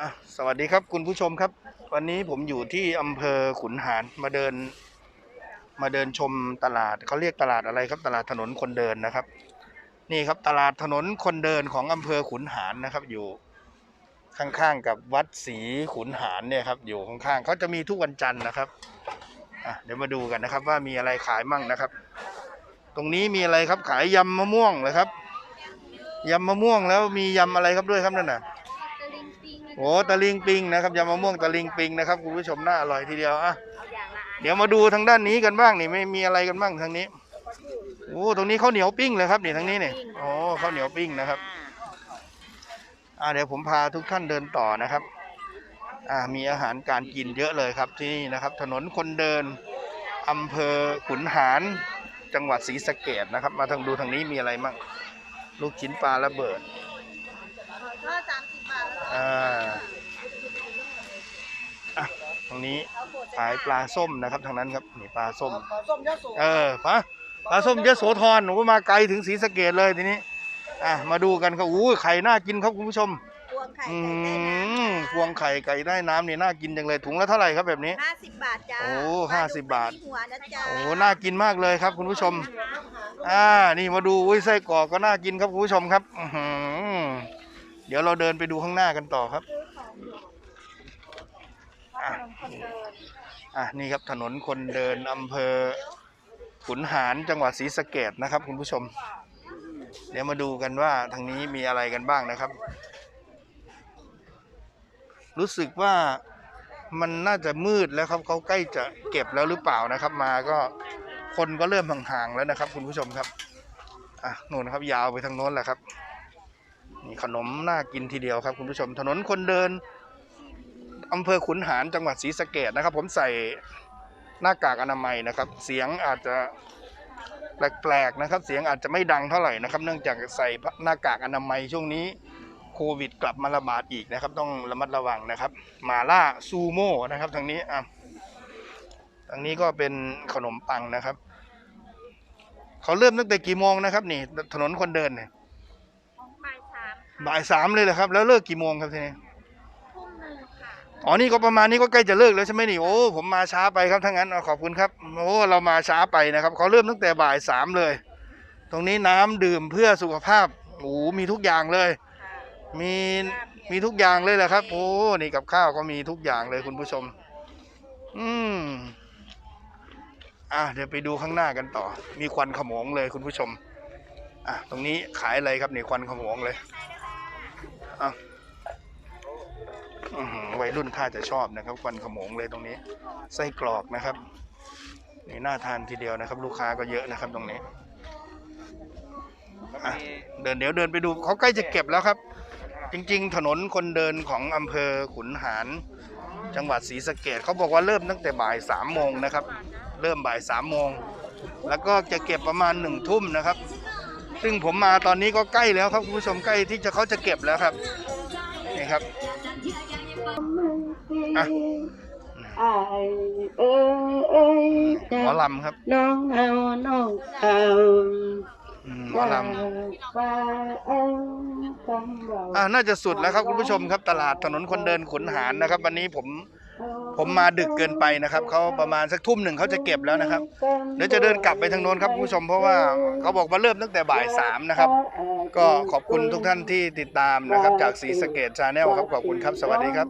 อะสวัสดีครับคุณผู้ชมครับ วันนี้ผมอยู่ที่อำเภอขุนหารมาเดิน มาเดินชมตลาดเขาเรียกตลาดอะไรครับ ตลาดถนนคนเดินนะครับ นี่ครับตลาดถนนคนเดินของอำเภอขุนหารนะครับ อยู่ข้างๆกับวัดศรีขุนหารเนี่ยครับ อยู่ข้างๆเขาจะมีทุกวันจันทร์นะครับอะเดี๋ยวมาดูกันนะครับ ว่ามีอะไรขายมั่งนะครับ ตรงนี้มีอะไรครับขายยำมะม่วงเลยครับยำมะม่วงแล้วมียำอะไรครับด้วยครับนั่นน่ะ ตะลิงปิงโอ้ตะลิงปิงนะครับยำมะม่วงตะลิงปิงนะครับคุณผู้ชมน่าอร่อยทีเดียวอะเอาอย่างละอันเดี๋ยวมาดูทางด้านนี้กันบ้างนี่ไม่มีอะไรกันบ้างทางนี้โอ้ตรงนี้ข้าวเหนียวปิ้งเลยครับนี่ทางนี้นี่โอ้ข้าวเหนียวปิ้งนะครับอ่าเดี๋ยวผมพาทุกท่านเดินต่อนะครับอ่ามีอาหารการกินเยอะเลยครับที่นี่นะครับ ถนนคนเดินอำเภอขุนหารจังหวัดศรีสะเกดนะครับ มาทางดูทางนี้มีอะไรบ้างลูกชิ้นปลาระเบิด ก็สามสิบบาทแล้ว อ่าอะต รงนี้ขายปลาส้มนะครับทางนั้นครับนี่ปลาส้มส้มยะโสเออปลาปลาส้มยโสธรหนูก็มาไกลถึงศรีสะเกดเลยทีนี้อะมาดูกันครับอู้ยไข่น่ากินครับคุณผู้ชมพวงไข่อืไก่ได้น้มพวงไข่ไก่ได้น้ำนี่น่ากินจังเลยถุงละเท่าไหร่ครับแบบนี้ำห้าสิบบาทจ้าโอ้ปล50ดุกบาทไม่มีหัวนะจ๊ะโอ้น่ากินมากเลยครับคุณผู้ชม อ่า นี่มาดูอุ้ยไส้กรอกก็น่ากินครับคุณผู้ชมครับอื้อหือเดี๋ยวเราเดินไปดูข้างหน้ากันต่อครับ อะนี่อะนี่ครับถนนคนเดินอำเภอขุนหารจังหวัดศรีสะเกดนะครับ คุณผู้ชม เดี๋ยวมาดูกันว่าทางนี้มีอะไรกันบ้างนะครับ รู้สึกว่ามันน่าจะมืดแล้วครับเขาใกล้จะเก็บแล้วหรือเปล่านะครับ มาก็คนก็เริ่มห่างๆแล้วนะครับ คุณผู้ชมครับอะนู่นครับยาวไปทางโน้นแหละครับนี่ขนมน่ากินทีเดียวครับ คุณผู้ชม ถนนคนเดิน อำเภอขุนหารจังหวัดศรีสะเกดนะครับ ผมใส่หน้ากากอนามัยนะครับ เสียงอาจจะแปลกๆนะครับ เสียงอาจจะไม่ดังเท่าไหร่นะครับ เนื่องจากใส่หน้ากากอนามัยช่วงนี้โควิดกลับมาระบาดอีกนะครับ ต้องระมัดระวังนะครับมาล่าซูโม่นะครับทางนี้อะทางนี้ก็เป็นขนมปังนะครับเขาเริ่มตั้งแต่กี่โมงนะครับ นี่ ถนนคนเดินเนี่ยบ่ายสามบ่ายสามเลยเหรอครับ แล้วเลิกกี่โมงครับทีนี้ทุ่มหนึ่งค่ะ อ๋อนี่ก็ประมาณนี้ก็ใกล้จะเลิกแล้วใช่ไหมนี่โอ้ผมมาช้าไปครับทั้งนั้นขอบคุณครับโอ้เรามาช้าไปนะครับเขาเริ่มตั้งแต่บ่ายสามเลย ตรงนี้น้ำดื่มเพื่อสุขภาพโอ้มีทุกอย่างเลย มีมีทุกอย่างเลยแหละครับ โอ้นี่กับข้าวก็มีทุกอย่างเลยคุณผู้ชม อืมอะเดี๋ยวไปดูข้างหน้ากันต่อ มีควันขโมงเลยคุณผู้ชมอะตรงนี้ขายอะไรครับนี่ควันขโมงเลยอะ วัยรุ่นท่าจะชอบนะครับควันขโมงเลยตรงนี้ ไส้กรอกนะครับ นี่น่าทานทีเดียวนะครับ ลูกค้าก็เยอะนะครับตรงนี้อะเดินเดี๋ยวเดินไปดูเขาใกล้จะเก็บแล้วครับ จริง ๆ ถนนคนเดินของอำเภอขุนหาร จังหวัดศรีสะเกดเขาบอกว่าเริ่มตั้งแต่บ่ายสามโมงนะครับ เริ่มบ่ายสามโมงแล้วก็จะเก็บประมาณหนึ่งทุ่มนะครับ ซึ่งผมมาตอนนี้ก็ใกล้แล้วครับคุณผู้ชมใกล้ที่จะเขาจะเก็บแล้วครับนี่ครับ อะไอ้เอ้ยเอ้ยหมอลำครับ น้องเอาน้องเอาอืมหมอลว่าเอาคำเราำอ่าน่าจะสุดแล้วครับคุณผู้ชมครับตลาดถนนคนเดินขุนหารนะครับ วันนี้ผมผมมาดึกเกินไปนะครับเขาประมาณสักทุ่มหนึ่งเขาจะเก็บแล้วนะครับเดี๋ยวจะเดินกลับไปทางโน้นครับคุณผู้ชมเพราะว่าเขาบอกว่าเริ่มตั้งแต่บ่ายสามนะครับ ก็ขอบคุณทุกท่านที่ติดตามนะครับ จากสีสะเกตชาแนลครับขอบคุณครับสวัสดีครับ